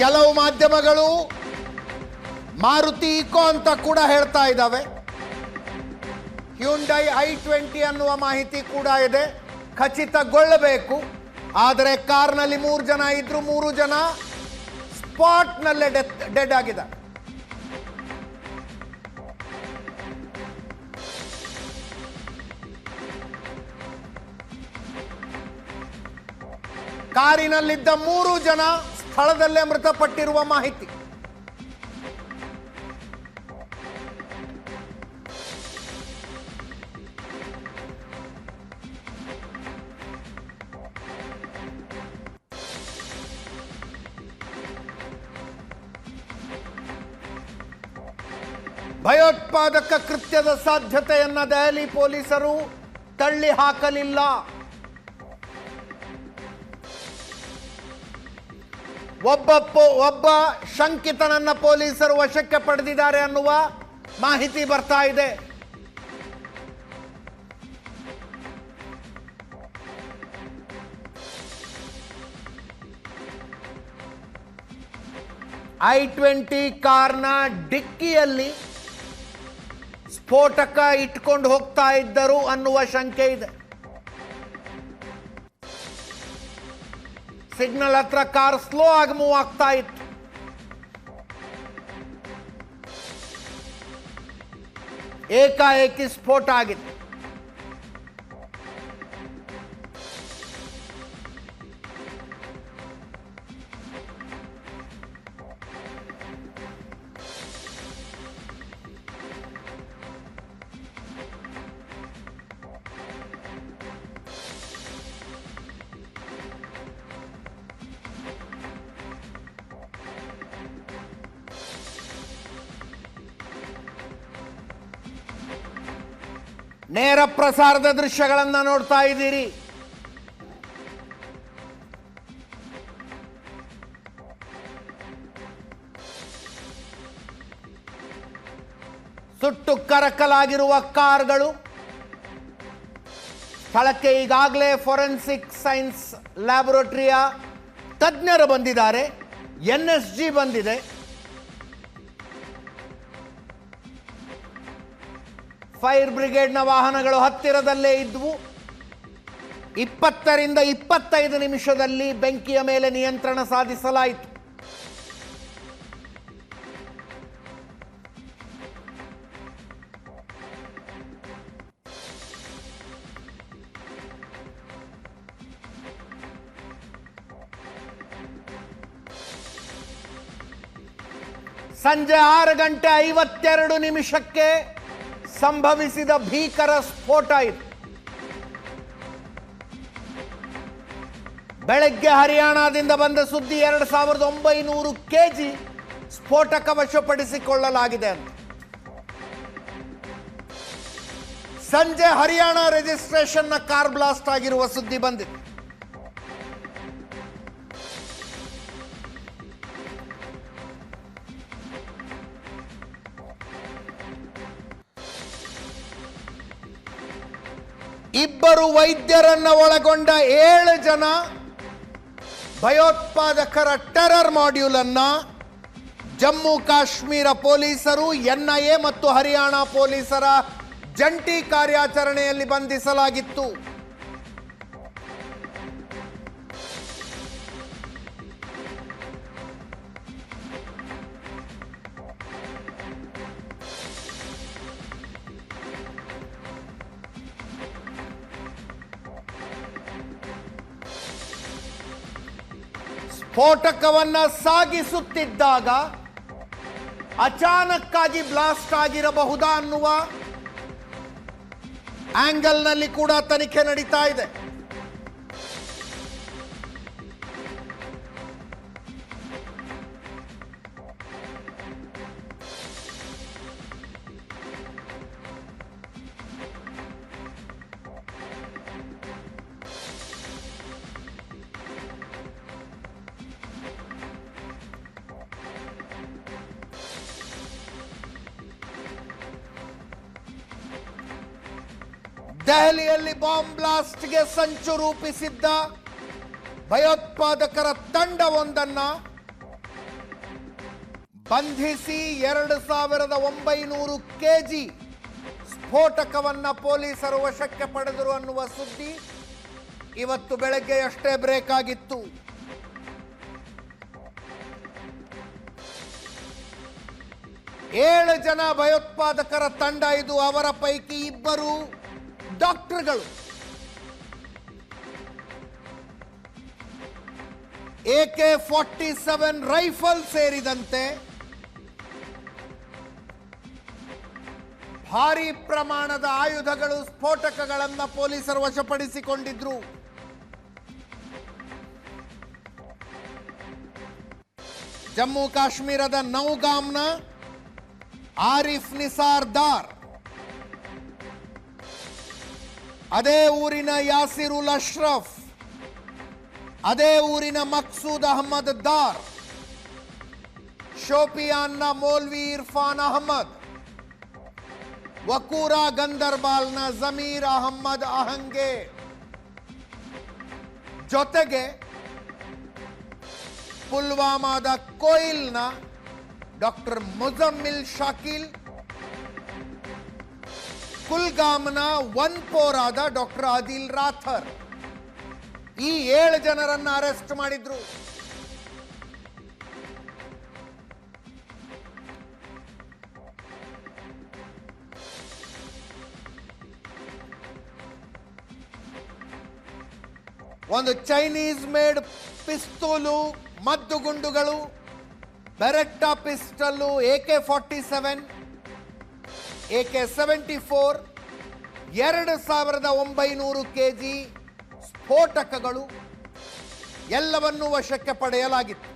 ಕೆಲವು ಮಾಧ್ಯಮಗಳು ಮಾರುತಿ ಇಕೋ ಅಂತ ಕೂಡ ಹೇಳ್ತಾ ಇದ್ದಾವೆ. ಹ್ಯುಂಡೈ ಐ ಟ್ವೆಂಟಿ ಅನ್ನುವ ಮಾಹಿತಿ ಕೂಡ ಇದೆ. ಖಚಿತಗೊಳ್ಳಬೇಕು. ಆದರೆ ಕಾರ್ನಲ್ಲಿ ಮೂರು ಜನ ಇದ್ರು ಮೂರು ಜನ ಸ್ಪಾಟ್ನಲ್ಲೇ ಡೆತ್, ಡೆಡ್ ಆಗಿದೆ ಕಾರಿನಲ್ಲಿದ್ದ ಮೂರು ಜನ ಸ್ಥಳದಲ್ಲೇ ಮೃತಪಟ್ಟಿರುವ ಮಾಹಿತಿ. ಭಯೋತ್ಪಾದಕ ಕೃತ್ಯದ ಸಾಧ್ಯತೆಯನ್ನು ದೆಹಲಿ ಪೊಲೀಸರು ತಳ್ಳಿ ಹಾಕಲಿಲ್ಲ. ಒಬ್ಬ ಒಬ್ಬ ಶಂಕಿತನನ್ನ ಪೊಲೀಸರು ವಶಕ್ಕೆ ಪಡೆದಿದ್ದಾರೆ ಅನ್ನುವ ಮಾಹಿತಿ ಬರ್ತಾ ಇದೆ. ಐ ಟ್ವೆಂಟಿ ಕಾರ್ನ ಡಿಕ್ಕಿಯಲ್ಲಿ ಸ್ಫೋಟಕ ಇಟ್ಕೊಂಡು ಹೋಗ್ತಾ ಇದ್ದರು ಅನ್ನುವ ಶಂಕೆ ಇದೆ. ಸಿಗ್ನಲ್ ಹತ್ರ ಕಾರ್ ಸ್ಲೋ ಆಗಿ ಮೂವ್ ಆಗ್ತಾ ಇತ್ತು. ಏಕಾಏಕಿ ಸ್ಫೋಟ ಆಗಿದೆ ನೇರ ಪ್ರಸಾರದ ದೃಶ್ಯಗಳನ್ನ ನೋಡ್ತಾ ಇದ್ದೀರಿ. ಸುಟ್ಟು ಕರಕಲಾಗಿರುವ ಕಾರ್ಗಳು. ಸ್ಥಳಕ್ಕೆ ಈಗಾಗಲೇ ಫೊರೆನ್ಸಿಕ್ ಸೈನ್ಸ್ ಲ್ಯಾಬೊರೇಟರಿಯ ತಜ್ಞರು ಬಂದಿದ್ದಾರೆ. ಎನ್ ಎಸ್ ಜಿ ಬಂದಿದೆ. ಫೈರ್ ಬ್ರಿಗೇಡ್ನ ವಾಹನಗಳು ಹತ್ತಿರದಲ್ಲೇ ಇದ್ವು. ಇಪ್ಪತ್ತರಿಂದ ಇಪ್ಪತ್ತೈದು ನಿಮಿಷದಲ್ಲಿ ಬೆಂಕಿಯ ಮೇಲೆ ನಿಯಂತ್ರಣ ಸಾಧಿಸಲಾಯಿತು. ಸಂಜೆ ಆರು ಗಂಟೆ ಐವತ್ತೆರಡು ನಿಮಿಷಕ್ಕೆ ಸಂಭವಿಸಿದ ಭೀಕರ ಸ್ಫೋಟ ಇದು. ಬೆಳಗ್ಗೆ ಹರಿಯಾಣದಿಂದ ಬಂದ ಸುದ್ದಿ ಎರಡು ಸಾವಿರದ ಒಂಬೈನೂರು ಕೆಜಿ ಸ್ಫೋಟಕ ವಶಪಡಿಸಿಕೊಳ್ಳಲಾಗಿದೆ ಅಂತ. ಸಂಜೆ ಹರಿಯಾಣ ರಿಜಿಸ್ಟ್ರೇಷನ್ನ ಕಾರ್ ಬ್ಲಾಸ್ಟ್ ಆಗಿರುವ ಸುದ್ದಿ ಬಂದಿದೆ. ಇಬ್ಬರು ವೈದ್ಯರನ್ನ ಒಳಗೊಂಡ ಏಳು ಜನ ಭಯೋತ್ಪಾದಕರ ಟೆರರ್ ಮಾಡ್ಯೂಲ್ ಅನ್ನ ಜಮ್ಮು ಕಾಶ್ಮೀರ ಪೊಲೀಸರು ಎನ್ಐಎ ಮತ್ತು ಹರಿಯಾಣ ಪೊಲೀಸರ ಜಂಟಿ ಕಾರ್ಯಾಚರಣೆಯಲ್ಲಿ ಬಂಧಿಸಲಾಗಿತ್ತು. ಸ್ಫೋಟಕವನ್ನ ಸಾಗಿಸುತ್ತಿದ್ದಾಗ ಅಚಾನಕ್ಕಾಗಿ ಬ್ಲಾಸ್ಟ್ ಆಗಿರಬಹುದಾ ಅನ್ನುವ ಆಂಗಲ್ನಲ್ಲಿ ಕೂಡ ತನಿಖೆ ನಡೀತಾ ಇದೆ. ದೆಹಲಿಯಲ್ಲಿ ಬಾಂಬ್ ಬ್ಲಾಸ್ಟ್ಗೆ ಸಂಚು ರೂಪಿಸಿದ್ದ ಭಯೋತ್ಪಾದಕರ ತಂಡವೊಂದನ್ನ ಬಂಧಿಸಿ ಎರಡು ಸಾವಿರದ ಒಂಬೈನೂರು ಕೆಜಿ ಸ್ಫೋಟಕವನ್ನ ಪೊಲೀಸರು ವಶಕ್ಕೆ ಪಡೆದರು ಅನ್ನುವ ಸುದ್ದಿ ಇವತ್ತು ಬೆಳಗ್ಗೆಯಷ್ಟೇ ಬ್ರೇಕ್ ಆಗಿತ್ತು. ಏಳು ಜನ ಭಯೋತ್ಪಾದಕರ ತಂಡ ಇದು ಅವರ ಪೈಕಿ ಇಬ್ಬರು. ಡಾಕ್ಟರ್ಗಳು. ಕೆ ಫಾರ್ಟಿ ಸೆವೆನ್ ರೈಫಲ್ ಸೇರಿದಂತೆ ಭಾರಿ ಪ್ರಮಾಣದ ಆಯುಧಗಳು ಸ್ಫೋಟಕಗಳನ್ನು ಪೊಲೀಸರು ವಶಪಡಿಸಿಕೊಂಡಿದ್ರು. ಜಮ್ಮು ಕಾಶ್ಮೀರದ ನೌಗಾಮ್ನ ಆರಿಫ್ ನಿಸಾರ್ ಅದೇ ಊರಿನ ಯಾಸಿರುಲ್ ಅಶ್ರಫ್ ಅದೇ ಊರಿನ ಮಕ್ಸೂದ್ ಅಹಮದ್ ದಾರ್ ಶೋಪಿಯಾನ್ನ ಮೌಲ್ವಿ ಇರ್ಫಾನ್ ಅಹಮದ್ ವಕೂರ ಗಂದರ್ಬಾಲ್ನ ಜಮೀರ್ ಅಹಮ್ಮದ್ ಅಹಂಗೆ ಜೊತೆಗೆ ಪುಲ್ವಾಮಾದ ಕೊಯಿಲ್ನ ಡಾಕ್ಟರ್ ಮುಜಮ್ಮಿಲ್ ಶಾಕಿಲ್ ಕುಲ್ಗಾಮ್ನ ಆದ ಡಾಕ್ಟರ್ ಆದಿಲ್ ರಾಥರ್. ಈ ಏಳು ಜನರನ್ನ ಅರೆಸ್ಟ್ ಮಾಡಿದ್ರು. ಒಂದು ಚೈನೀಸ್ ಮೇಡ್ ಪಿಸ್ತೂಲು ಮದ್ದುಗುಂಡುಗಳು Beretta pistol A K forty seven A K seventy four ಎರಡು ಸಾವಿರದ ಒಂಬೈನೂರು ಕೆ ಜಿ ಸ್ಫೋಟಕಗಳು ಎಲ್ಲವನ್ನೂ ವಶಕ್ಕೆ ಪಡೆಯಲಾಗಿತ್ತು.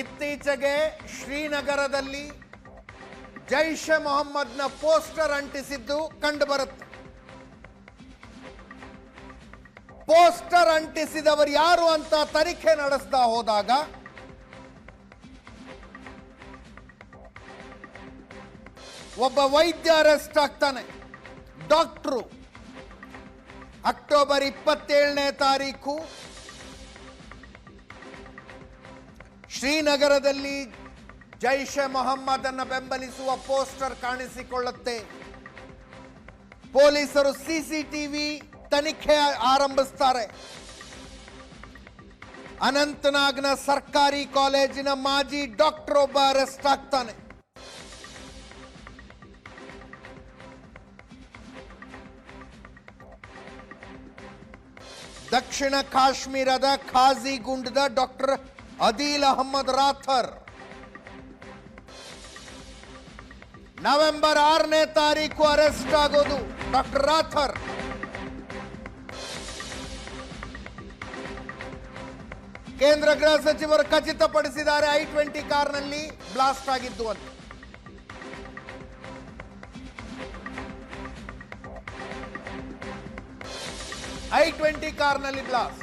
ಇತ್ತೀಚೆಗೆ ಶ್ರೀನಗರದಲ್ಲಿ ಜೈಷ್ ಮೊಹಮ್ಮದ್ನ ಪೋಸ್ಟರ್ ಅಂಟಿಸಿದ್ದು ಕಂಡುಬರುತ್ತೆ. ಪೋಸ್ಟರ್ ಅಂಟಿಸಿದವರು ಯಾರು ಅಂತ ತನಿಖೆ ನಡೆಸ್ತಾ ಹೋದಾಗ ಒಬ್ಬ ವೈದ್ಯ ಅರೆಸ್ಟ್ ಆಗ್ತಾನೆ. ಡಾಕ್ಟ್ರು. ಅಕ್ಟೋಬರ್ ಇಪ್ಪತ್ತೇಳನೇ ತಾರೀಕು ಶ್ರೀನಗರದಲ್ಲಿ ಜೈಷ್ ಮೊಹಮ್ಮದ್ ಅನ್ನು ಬೆಂಬಲಿಸುವ ಪೋಸ್ಟರ್ ಕಾಣಿಸಿಕೊಳ್ಳುತ್ತೆ. ಪೊಲೀಸರು ಸಿಸಿಟಿವಿ ತನಿಖೆ ಆರಂಭಿಸ್ತಾರೆ. ಅನಂತನಾಗ್ನ ಸರ್ಕಾರಿ ಕಾಲೇಜಿನ ಮಾಜಿ ಡಾಕ್ಟರ್ ಒಬ್ಬ ಅರೆಸ್ಟ್ ಆಗ್ತಾನೆ. ದಕ್ಷಿಣ ಕಾಶ್ಮೀರದ ಖಾಜಿ ಗುಂಡದ ಡಾಕ್ಟರ್ ಅದೀಲ್ ಅಹಮ್ಮದ್ ರಾಥರ್. ನವೆಂಬರ್ ಆರನೇ ತಾರೀಕು ಅರೆಸ್ಟ್ ಆಗೋದು ಡಾಕ್ಟರ್ ರಾಥರ್. ಕೇಂದ್ರ ಗೃಹ ಸಚಿವರು ಖಚಿತಪಡಿಸಿದ್ದಾರೆ. ಐ ಟ್ವೆಂಟಿ ಕಾರ್ನಲ್ಲಿ ಬ್ಲಾಸ್ಟ್ ಆಗಿದ್ದು ಅಂತ ಐ ಟ್ವೆಂಟಿ ಕಾರ್ನಲ್ಲಿ ಬ್ಲಾಸ್ಟ್.